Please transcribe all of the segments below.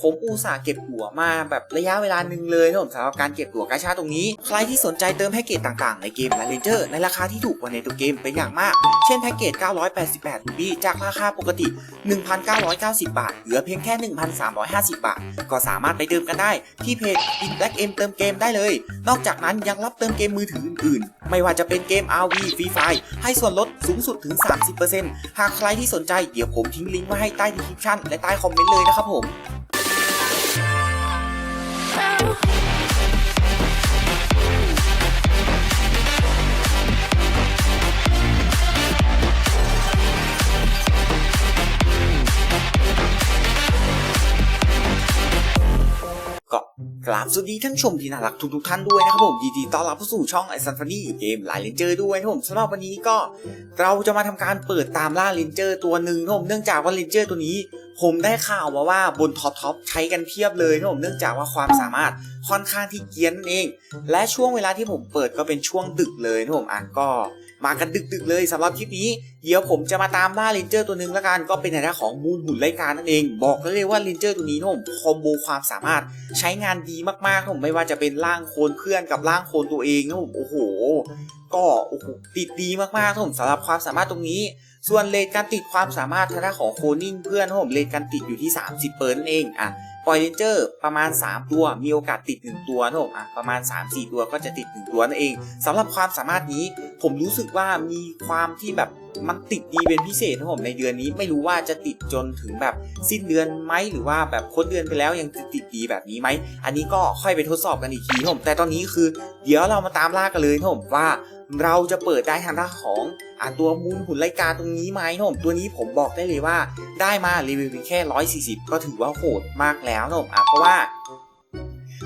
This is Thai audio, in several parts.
ผมอุตส่าห์เก็บตั๋วมาแบบระยะเวลาหนึ่งเลยนะผมสำหรับการเก็บตั๋วกาชาตรงนี้ ใครที่สนใจเติมแพ็กเกจต่างๆ ในเกมและเลนเจอร์ในราคาที่ถูกกว่าในตัวเกมเป็นอย่างมาก เช่นแพ็กเกจ 988รูบี้จากราคาปกติ 1,990 บาท เหลือเพียงแค่ 1,350 บาท ก็สามารถไปเติมกันได้ที่เพจ In Black M เติมเกมได้เลย นอกจากนั้นยังรับเติมเกมมือถืออื่นๆ ไม่ว่าจะเป็นเกม RV Free Fire ให้ส่วนลดสูงสุดถึง 30%หากใครที่สนใจเดี๋ยวผมทิ้งลิงก์ไว้ให้ใต้ดีคริปชั่นและใต้คอมเมนต์เลยนะครับผม กราบสวัสดีท่านชมที่น่ารักทุกๆท่านด้วยนะครับผมยินดีต้อนรับเข้าสู่ช่องไอซันฟันนี่เกมหลายเลนเจอร์ด้วยนะครับผมสำหรับวันนี้ก็เราจะมาทำการเปิดตามล่าเลนเจอร์ตัวหนึ่งนะครับผมเนื่องจากว่าเลนเจอร์ตัวนี้ ผมได้ข่าวมาว่าบนท็อปท็อปใช้กันเพียบเลยนะครับผมเนื่องจากว่าความสามารถค่อนข้างที่เกรียนนั่นเอง และช่วงเวลาที่ผมเปิดก็เป็นช่วงดึกเลยนะครับผมอะก็ มากันดึกๆเลยสำหรับคลิปนี้ เดี๋ยวผมจะมาตามล่าเลนเจอร์ตัวหนึ่งละกัน ก็เป็นในด้าของมูลหุ่นไลการนั่นเอง บอกเลยว่าเลนเจอร์ตัวนี้นะผมคอมโบความสามารถใช้งานดีมากๆนะผมไม่ว่าจะเป็นร่างโคนเพื่อนกับร่างโคนตัวเองนะผมโอ้โห ก็โอ้โหติดดีมากๆนะผมสำหรับความสามารถตรงนี้ส่วนเลทการติดความสามารถทางด้านของโคนิ่งเพื่อนผมเลทการติดอยู่ที่ 30เปอร์นั่นเองอะ ปล่อยเลนเจอร์ประมาณ 3 ตัวมีโอกาสติด 1 ตัวนะผมอะประมาณ 3-4 ตัวก็จะติด 1 ตัวนั่นเองสำหรับความสามารถนี้ผมรู้สึกว่ามีความที่แบบมันติดดีเป็นพิเศษนะผมในเดือนนี้ไม่รู้ว่าจะติดจนถึงแบบสิ้นเดือนไหมหรือว่าแบบพ้นเดือนไปแล้วยังจะติดดีแบบนี้ไหมอันนี้ก็ค่อยไปทดสอบกันอีกทีนะผมแต่ตอนนี้คือ เดี๋ยวเรามาตามล่ากันเลยนะผมว่า เราจะเปิดได้ทางด้านของอ่าตัวมูลหุ่นไลกาตรงนี้ไหมนะผมตัวนี้ผมบอกได้เลยว่าได้มารีวิวเพียงแค่ 140 ก็ถือว่าโหดมากแล้วนะผมอะเพราะว่า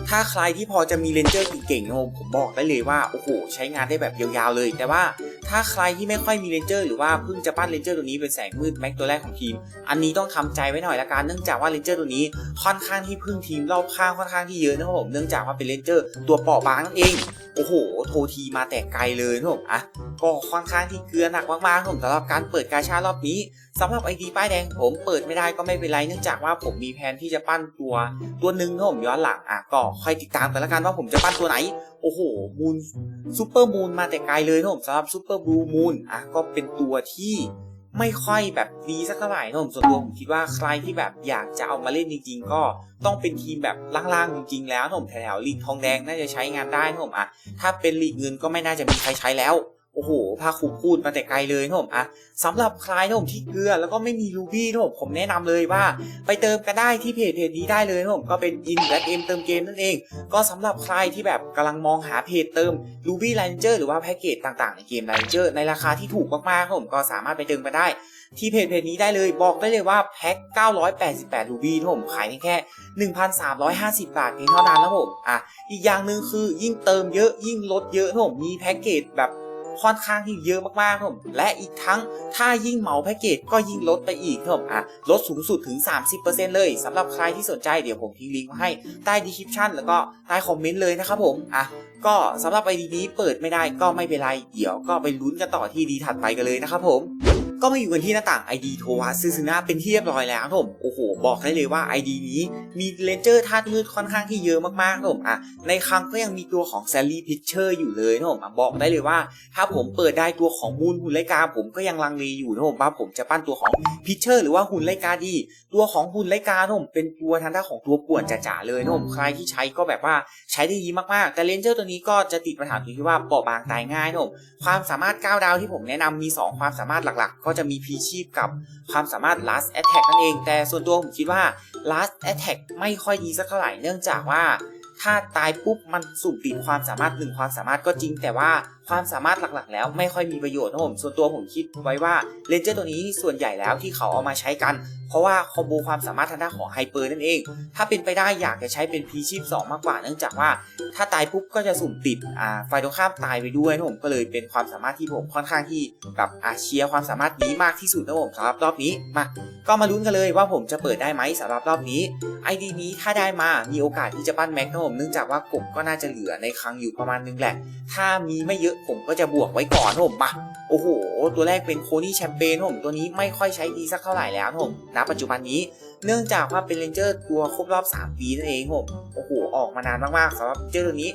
ถ้าใครที่พอจะมีเลนเจอร์เก่งๆนะผมผมบอกได้เลยว่า โอ้โห ใช้งานได้แบบยาวๆเลย แต่ว่า ถ้าใครที่ไม่ค่อยมีเลนเจอร์หรือว่าเพิ่งจะปั้นเลนเจอร์ตัวนี้เป็นแสงมืดแม็กตัวแรกของทีม อันนี้ต้องทำใจไว้หน่อยละกันเนื่องจากว่าเลนเจอร์ตัวนี้ค่อนข้างที่พึ่งทีมรอบข้างค่อนข้างที่เยอะนะครับผมเนื่องจากว่าเป็นเลนเจอร์ตัวเปราะบางนั่นเองโอ้โห โทรทีมาแต่ไกลเลยนะผมอะก็ค่อนข้างที่เกลือหนักมากๆผมสำหรับการเปิดกาชารอบนี้สำหรับไอดีป้ายแดงผมเปิดไม่ได้ก็ไม่เป็นไรเนื่องจากว่าผมมีแผนที่จะปั้นตัวตัวหนึ่งนะผมย้อนหลังอะก็ค่อยติดตามกันละกันว่าผมจะปั้นตัวไหน โอ้โหมูนซูเปอร์มูนมาแต่ไกลเลยนะผมสำหรับซูเปอร์บลูมูนอะก็เป็นตัวที่ไม่ค่อยแบบดีสักเท่าไหร่นะผมส่วนตัวผมคิดว่าใครที่แบบอยากจะเอามาเล่นจริง ๆ ก็ต้องเป็นทีมแบบล่างๆจริงๆแล้วนะผมแถวๆลีกทองแดงน่าจะใช้งานได้นะผมอะถ้าเป็นลีกเงินก็ไม่น่าจะมีใครใช้แล้ว โอ้โหพาคุพูดมาแต่ไกลเลยนะผมอะสำหรับใครนะผมที่เกลือแล้วก็ไม่มีรูบี้นะผมผมแนะนำเลยว่า ไปเติมกันได้ที่เพจเพจนี้ได้เลยนะผมก็เป็น In Black M เติมเกมนั่นเอง ก็สำหรับใครที่แบบกำลังมองหาเพจเติม Ruby Ranger หรือว่าแพ็กเกจต่างๆในเกม Ranger ในราคาที่ถูกมากๆครับผมก็สามารถไปเติมกันได้ที่เพจเพจนี้ได้เลยบอกได้เลยว่าแพ็ค 988 รูบี้ครับผมขายเพียงแค่ 1,350 บาทเพียงเท่านั้นแล้วผมอะอีกอย่างหนึ่งคือยิ่งเติมเยอะยิ่งลดเยอะครับผมมีแพ็กเกจแบบ ค่อนข้างที่เยอะมากๆครับผมและอีกทั้งถ้ายิ่งเหมาแพ็กเกจก็ยิ่งลดไปอีกครับผมอะลดสูงสุดถึง 30%เลยสำหรับใครที่สนใจเดี๋ยวผมทิ้งลิงก์ไว้ให้ใต้ดีคริปชั่นแล้วก็ใต้คอมเมนต์เลยนะครับผมอะก็สำหรับไอดีนี้เปิดไม่ได้ก็ไม่เป็นไรเดี๋ยวก็ไปลุ้นกันต่อที่ดีถัดไปกันเลยนะครับผม ก็มาอยู่กันที่หน้าต่าง ID โทวาซึซึนะเป็นที่เรียบร้อยแล้วครับผมโอ้โห บอกได้เลยว่า ID นี้มีเลนเจอร์ธาตุมืดค่อนข้างที่เยอะมากๆครับผมอะในครั้งก็ยังมีตัวของแซลลี่พิชเชอร์อยู่เลยครับผมบอกได้เลยว่า ถ้าผมเปิดได้ตัวของมูลหุ่นไลกา ผมก็ยังลังเลอยู่นะผมว่าผมจะปั้นตัวของพิชเชอร์หรือว่าหุ่นไลกาดี ตัวของหุ่นไลกาผมเป็นตัวทางด้าของตัวป่วนจ๋าๆเลยนะผมใครที่ใช้ก็แบบว่าใช้ได้ดีมากๆ แต่เลนเจอร์ตัวนี้ก็จะติดปัญหาตรงที่ว่าเปราะบางตายง่ายนะผมความสามารถ9ดาวที่ผมแนะนำมี 2 ความสามารถหลักๆ ก็จะมีพีชีพกับความสามารถ last attack นั่นเอง แต่ส่วนตัวผมคิดว่า last attack ไม่ค่อยดีสักเท่าไหร่เนื่องจากว่าถ้าตายปุ๊บมันสุ่มติดความสามารถหนึ่งความสามารถก็จริง แต่ว่าความสามารถหลักๆ แล้วไม่ค่อยมีประโยชน์นะผมส่วนตัวผมคิดไว้ว่าเลนเจอร์ตัวนี้ส่วนใหญ่แล้วที่เขาเอามาใช้กัน เพราะว่าคอมโบความสามารถทางด้านของไฮเปอร์นั่นเอง ถ้าเป็นไปได้อยากจะใช้เป็นพีชีพ2มากกว่า เนื่องจากว่าถ้าตายปุ๊บก็จะสุ่มติดอ่าไฟตรงข้ามตายไปด้วยนะผมก็เลยเป็นความสามารถที่ผมค่อนข้างที่กับอาเชียความสามารถนี้มากที่สุดนะผมสำหรับรอบนี้มาก็มาลุ้นกันเลยว่าผมจะเปิดได้ไหมสำหรับรอบนี้ไอดีนี้ถ้าได้มามีโอกาสที่จะปั้นแม็กนะผมเนื่องจากว่ากบก็น่าจะเหลือในครั้งอยู่ประมาณนึงแหละ ถ้ามีไม่เยอะผมก็จะบวกไว้ก่อนผมมา โอ้โห ตัวแรกเป็นโคนี่แชมเปญผมตัวนี้ไม่ค่อยใช้ดีสักเท่าไหร่แล้วผมณปัจจุบันนี้เนื่องจากว่าเป็นเรนเจอร์ตัวครบรอบ 3 ปีนั่นเองผมโอ้โห ออกมานานมากๆสำหรับเรนเจอร์ตัวนี้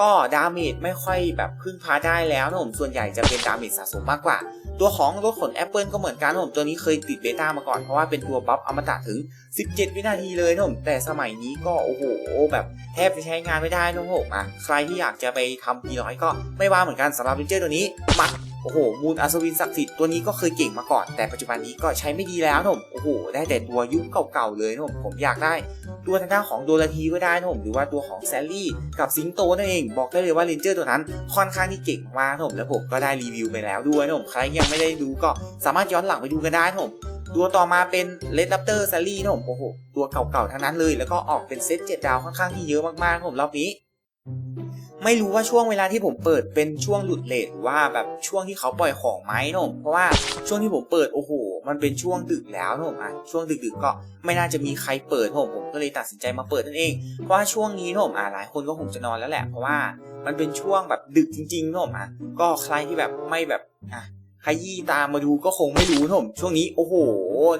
ก็ดาเมจไม่ค่อยแบบพึ่งพาได้แล้วนะผมส่วนใหญ่จะเป็นดาเมจสะสมมากกว่า ตัวของรถขนแอปเปิลก็เหมือนกันผมตัวนี้เคยติดเบต้ามาก่อนเพราะว่าเป็นตัวบัฟอมตะถึง 17 วินาทีเลยนะผมแต่สมัยนี้ก็โอ้โหแบบแทบจะใช้งานไม่ได้นะผมอะใครที่อยากจะไปทำพีร้อยก็ไม่ว่าเหมือนกันสำหรับเรนเจอร์ตัวนี้มา โอ้โหมูลอัศวินศักดิ์สิทธิ์ตัวนี้ก็เคยเก่งมาก่อน แต่ปัจจุบันนี้ก็ใช้ไม่ดีแล้วนะผมโอ้โหได้แต่ตัวยุคเก่าๆเลยนะผมผมอยากได้ ตัวทางด้านของโดราทีก็ได้นะผมหรือว่าตัวของแซลลี่กับสิงโตนั่นเอง บอกได้เลยว่าเรนเจอร์ตัวนั้นค่อนข้างที่เก่งมากนะผมแล้วผมก็ได้รีวิวไปแล้วด้วยนะผมใครยังไม่ได้ดูก็สามารถย้อนหลังไปดูกันได้นะผมตัวต่อมาเป็น Red Raptor s a l l y นะผมโอ้โหตัวเก่าๆทั้งนั้นเลย แล้วก็ออกเป็นเซตเจ็ดดาวค่อนข้างที่เยอะมากๆนะผมรอบนี้ ไม่รู้ว่าช่วงเวลาที่ผมเปิดเป็นช่วงหลุดเลทหรือว่าแบบช่วงที่เขาปล่อยของไหมนมเพราะว่าช่วงที่ผมเปิดโอ้โห มันเป็นช่วงดึกแล้วนมอะช่วงดึกๆกก็ไม่น่าจะมีใครเปิดนะผมผมก็เลยตัดสินใจมาเปิดนั่นเอง เพราะว่าช่วงนี้นมอะหลายคนก็คงจะนอนแล้วแหละเพราะว่ามันเป็นช่วงแบบดึกจริงๆนมอะก็ใครที่แบบไม่แบบอะขยี้ตามมาดูก็คงไม่รู้นมช่วงนี้โอ้โห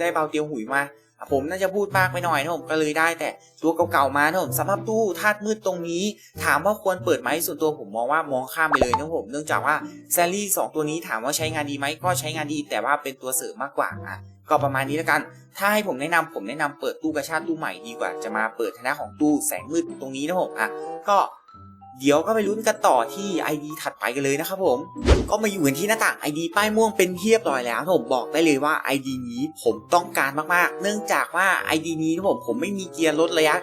ได้เบาเตียวหุยมา ผมน่าจะพูดมากไปหน่อยนะผมก็เลยได้แต่ตัวเก่าๆมานะผมสำหรับตู้ธาตุมืดตรงนี้ ถามว่าควรเปิดไหมส่วนตัวผมมองว่ามองข้ามไปเลยนะผมเนื่องจากว่าแซลลี่สองตัวนี้ถามว่าใช้งานดีไหมก็ใช้งานดี แต่ว่าเป็นตัวเสริมมากกว่าอะก็ประมาณนี้แล้วกัน ถ้าให้ผมแนะนำผมแนะนำเปิดตู้กระชาตตู้ใหม่ดีกว่า จะมาเปิดทางด้านของตู้แสงมืดตรงนี้นะผมอะก็ เดี๋ยวก็ไปลุ้นกันต่อที่ ID ถัดไปกันเลยนะครับผม ก็มาอยู่กันที่หน้าต่าง ID ป้ายม่วงเป็นเรียบร้อยแล้วผมบอกได้เลยว่า ID นี้ผมต้องการมากๆ เนื่องจากว่า ID นี้ผมผมไม่มีเกียร์ลดระยะ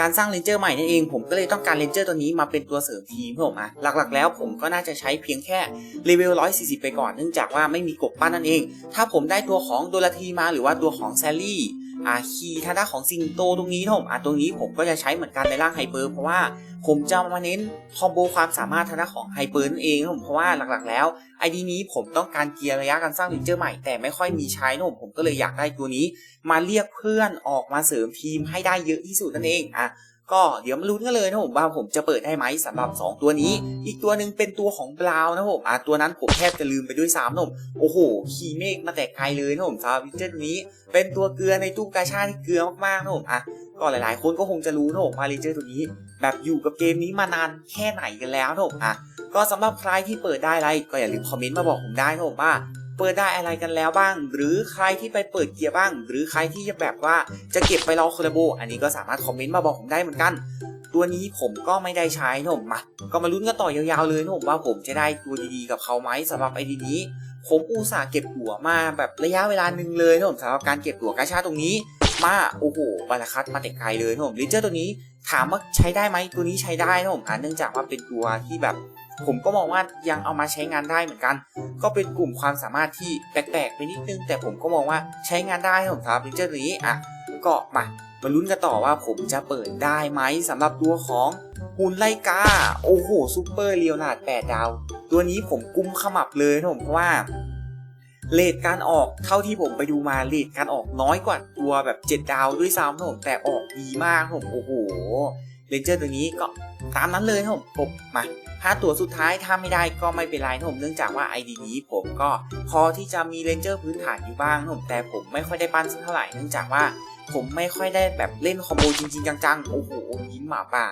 การสร้างเลนเจอร์ใหม่นั่นเองผมก็เลยต้องการเลนเจอร์ตัวนี้มาเป็นตัวเสริมทีมครับผมอะหลักๆ แล้วผมก็น่าจะใช้เพียงแค่เลเวล 140 ไปก่อน เนื่องจากว่าไม่มีกบปั้นนั่นเอง ถ้าผมได้ตัวของโดราทีมาหรือว่าตัวของแซลลี่ อ่าคีย์ทางด้านของสิงโตตรงนี้นะผมอะตรงนี้ผมก็จะใช้เหมือนกันในร่างไฮเปอร์เพราะว่าผมจะมาเน้นคอมโบความสามารถทางด้านของไฮเปอร์นั่นเองนะผมเพราะว่าหลักๆแล้วไอดีนี้ผมต้องการเกียร์ระยะการสร้างเลนเจอร์ใหม่แต่ไม่ค่อยมีใช้นะผมผมก็เลยอยากได้ตัวนี้ มาเรียกเพื่อนออกมาเสริมทีมให้ได้เยอะที่สุดนั่นเองอะ ก็เดี๋ยวมาลุ้นกันเลยนะผมว่าผมจะเปิดได้ไหมสำหรับ 2 ตัวนี้ อีกตัวหนึ่งเป็นตัวของบราวน์นะผมอะตัวนั้นผมแทบจะลืมไปด้วยซ้ำนะผมโอ้โหขี่เมฆมาแต่ไกลเลยนะผมสำหรับวิเจอร์นี้ เป็นตัวเกลือในตู้กาชาที่เกลือมากๆนะผมอะก็หลายๆ คนก็คงจะรู้นะผมมาเลเจอร์ตัวนี้ แบบอยู่กับเกมนี้มานานแค่ไหนกันแล้วนะผมอะก็สำหรับใครที่เปิดได้อะไรก็อย่าลืมคอมเมนต์มาบอกผมได้นะผมว่า เปิดได้อะไรกันแล้วบ้าง หรือใครที่ไปเปิดเกียร์บ้าง หรือใครที่จะแบบว่าจะเก็บไปรอคอลลาโบอันนี้ก็สามารถคอมเมนต์มาบอกผมได้เหมือนกัน ตัวนี้ผมก็ไม่ได้ใช้นะผมมาก็มาลุ้นกันต่อยาวๆเลยนะผมว่าผมจะได้ตัวดีๆกับเขาไหมสำหรับไอดีนี้ ผมอุตส่าห์เก็บตัวมาแบบระยะเวลาหนึ่งเลยนะผมสำหรับการเก็บตัวกาชาตรงนี้มาโอ้โหบาราคัตมาแต่ไกลเลยนะผมลิเจอร์ตัวนี้ถามว่าใช้ได้ไหมตัวนี้ใช้ได้นะผมอ่าเนื่องจากว่าเป็นตัวที่แบบ ผมก็มองว่ายังเอามาใช้งานได้เหมือนกัน ก็เป็นกลุ่มความสามารถที่แปลกๆไปนิดนึง แต่ผมก็มองว่าใช้งานได้นะผมครับลิเจอร์นี้อะก็มามาลุ้นกันต่อว่าผมจะเปิดได้ไหมสำหรับตัวของหุ่นไลกา โอ้โหซูเปอร์เลียวนาด8ดาว ตัวนี้ผมกุมขมับเลยนะผมเพราะว่าเลทการออกเท่าที่ผมไปดูมาเลทการออกน้อยกว่าตัวแบบ 7 ดาวด้วยซ้ำนะผมแต่ออกดีมากผมโอ้โห เลนเจอร์ตัวนี้ก็ตามนั้นเลยนะผมผมมาถ้าตัวสุดท้ายถ้าไม่ได้ก็ไม่เป็นไรนะผมเนื่องจากว่า ID นี้ผมก็พอที่จะมีเลนเจอร์พื้นฐานอยู่บ้างนะผมแต่ผมไม่ค่อยได้ปั้นสักเท่าไหร่เนื่องจากว่าผมไม่ค่อยได้แบบเล่นคอมโบจริงๆ จังๆ โอ้โหยิ้มหมาป่า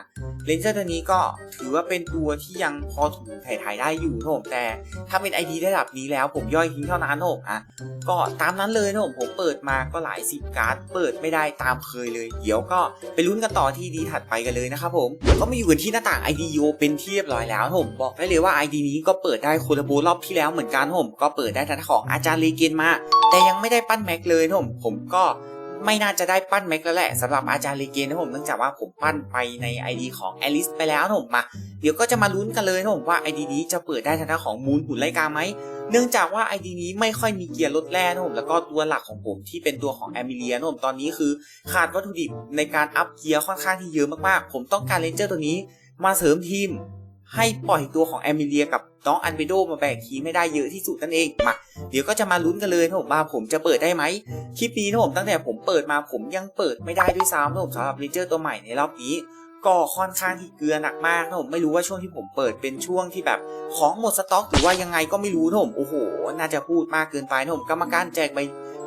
เลนเจอร์ตัวนี้ก็ถือว่าเป็นตัวที่ยังพอถูถ่ายๆได้อยู่นะผมแต่ถ้าเป็น ID ระดับนี้แล้วผมย่อยทิ้งเท่านั้นนะผมอะก็ตามนั้นเลยนะผมผมเปิดมาก็หลายสิบการ์ดเปิดไม่ได้ตามเคยเลย เดี๋ยวก็ไปลุ้นกันต่อที่ดีถัดไปกันเลยนะครับผมก็มาอยู่กันที่หน้าต่าง ID o เป็นที่เรียบร้อยแล้วนะผมบอกได้เลยว่า ID นี้ก็เปิดได้โคลาโบรอบที่แล้วเหมือนกันนะผมก็เปิดได้ทางด้านของอาจารย์เลเกนมา แต่ยังไม่ได้ปั้นแม็กเลยนะผมผมก็ ไม่น่าจะได้ปั้นแม็กแล้วแหละสำหรับอาจารย์เลเกนนะผมเนื่องจากว่าผมปั้นไปใน ID ของแอลิสไปแล้วนะผมมา เดี๋ยวก็จะมาลุ้นกันเลยนะผมว่า ID นี้จะเปิดได้ทางด้านของมูลหุ่นไลกาไหมเนื่องจากว่า ID นี้ไม่ค่อยมีเกียร์ลดแร่นะผมแล้วก็ตัวหลักของผมที่เป็นตัวของแอมิเลียนะผมตอนนี้คือขาดวัตถุดิบในการอัพเกียร์ค่อนข้างที่เยอะมากๆ ผมต้องการเลนเจอร์ตัวนี้มาเสริมทีมให้ปล่อยตัวของแอมิเลียกับ น้องอันเบโดมาแบกทีไม่ได้เยอะที่สุดนั่นเองมาเดี๋ยวก็จะมาลุ้นกันเลยนะผมว่าผมจะเปิดได้ไหมคลิปนี้นะผมตั้งแต่ผมเปิดมาผมยังเปิดไม่ได้ด้วยซ้ำนะผมสำหรับเลเจอร์ตัวใหม่ในรอบนี้ก็ค่อนข้างที่เกลือหนักมากนะผมไม่รู้ว่าช่วงที่ผมเปิดเป็นช่วงที่แบบของหมดสต็อกหรือว่ายังไงก็ไม่รู้นะผมโอ้โห น่าจะพูดมากเกินไปนะผมกรรมการแจกใบ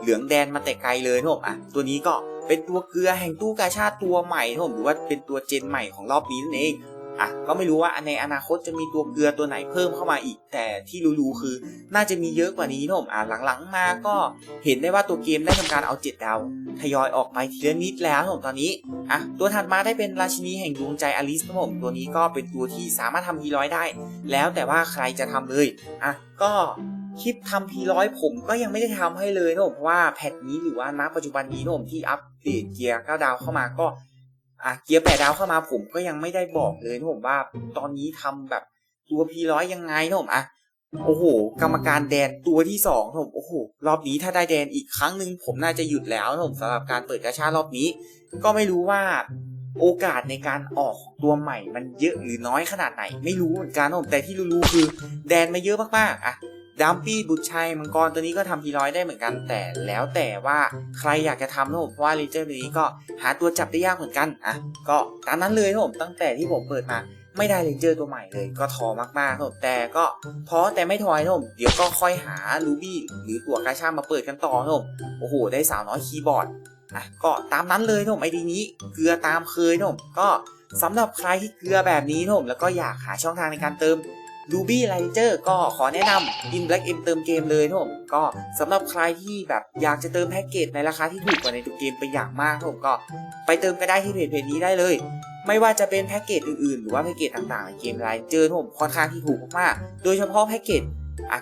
เหลืองแดนมาแต่ไกลเลยนะผมอะตัวนี้ก็เป็นตัวเกลือแห่งตู้กาชาติตัวใหม่นะผมหรือว่าเป็นตัวเจนใหม่ของรอบนี้นั่นเอง อะก็ไม่รู้ว่าในอนาคตจะมีตัวเกลือตัวไหนเพิ่มเข้ามาอีก แต่ที่รู้ๆคือ น่าจะมีเยอะกว่านี้นะผมอะหลังๆมาก็เห็นได้ว่าตัวเกมได้ทำการเอาเจ็ดดาวทยอยออกไปทีละนิดแล้วนะผมตอนนี้อะตัวถัดมาได้เป็นราชินีแห่งดวงใจอลิสนะผมตัวนี้ก็เป็นตัวที่สามารถทำพีร้อยได้ แล้วแต่ว่าใครจะทำเลยอะก็คลิปทำพีร้อยผมก็ยังไม่ได้ทำให้เลยนะผมเพราะว่าแพทนี้หรือว่าณปัจจุบันนี้นะผมที่อัปเดตเกียร์9ดาวเข้ามาก็ อะเกียร์8ดดาวเข้ามาผมก็ยังไม่ได้บอกเลยนะผมว่าตอนนี้ทำแบบตัวพีร้อยยังไงนะผมอะโอ้โห กรรมการแดนตัวที่สองผมโอ้โห รอบนี้ถ้าได้แดนอีกครั้งหนึ่งผมน่าจะหยุดแล้วนะผมสำหรับการเปิดกาชารอบนี้ ก็ไม่รู้ว่าโอกาสในการออกตัวใหม่มันเยอะหรือน้อยขนาดไหน ไม่รู้เหมือนกันนะผมแต่ที่รู้ๆคือ แดนมาเยอะมากๆอะ ดัมปี้บุตรชัยมังกรตัวนี้ก็ทำพีร้อยได้เหมือนกัน แต่แล้วแต่ว่าใครอยากจะทำนะผมเพราะว่าเลเจอร์ตัวนี้ก็หาตัวจับได้ยากเหมือนกันอะก็ตามนั้นเลยนะผมตั้งแต่ที่ผมเปิดมาไม่ได้เลนเจอร์ตัวใหม่เลยก็ท้อมากๆนะผมแต่ก็ท้อแต่ไม่ถอยนะผมเดี๋ยวก็ค่อยหาลูบี้หรือตัวกาชามาเปิดกันต่อนะผมโอ้โห ได้สาวน้อยคีย์บอร์ดอะก็ตามนั้นเลยนะผมไอดีนี้เกลือตามเคยนะผมก็สำหรับใครที่เกลือแบบนี้นะผมแล้วก็อยากหาช่องทางในการเติม Ruby Ranger ก็ขอแนะนำ In Black M เติมเกมเลยนะผมก็สำหรับใครที่แบบอยากจะเติมแพ็กเกจในราคาที่ถูกกว่าในทุกเกมไปอย่างมากนะผมก็ไปเติมก็ได้ที่เพจเพจนี้ได้เลย ไม่ว่าจะเป็นแพ็กเกจอื่นๆ หรือว่าแพ็กเกจต่างๆในเกมไรเจอผมค่อนข้างที่ถูกมากๆโดยเฉพาะแพ็กเกจ อะ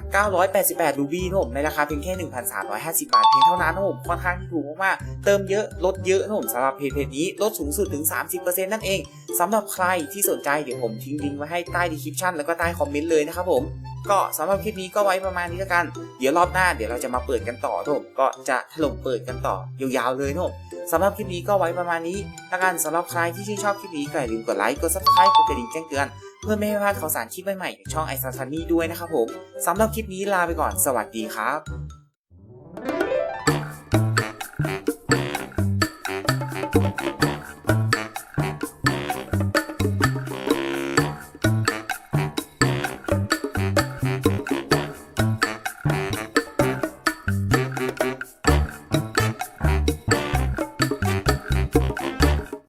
988รูบี้นะผมในราคาเพียงแค่ 1,350 บาท เพียงเท่านั้นนะผมค่อนข้างที่ถูกมากๆเติมเยอะลดเยอะนะผมสำหรับเพจเพจนี้ลดสูงสุดถึง 30%นั่นเองสำหรับใครที่สนใจเดี๋ยวผมทิ้งลิงก์ไว้ให้ใต้ดีคริปชั่นแล้วก็ใต้คอมเมนต์เลยนะครับผมก็สำหรับคลิปนี้ก็ไว้ประมาณนี้แล้วกัน เดี๋ยวรอบหน้าเดี๋ยวเราจะมาเปิดกันต่อนะผมก็จะถล่มเปิดกันต่อยาวๆเลยนะผม สำหรับคลิปนี้ก็ไว้ประมาณนี้ถ้ากันสำหรับใครที่ชื่นชอบคลิปนี้ก็อย่าลืมกดไลค์ กด subscribe กดกระดิ่งแจ้งเตือน เพื่อไม่ให้พลาดข่าวสารคลิปใหม่ๆจากช่องไอซ์ซันนี่ด้วยนะครับผมสำหรับคลิปนี้ลาไปก่อน สวัสดีครับ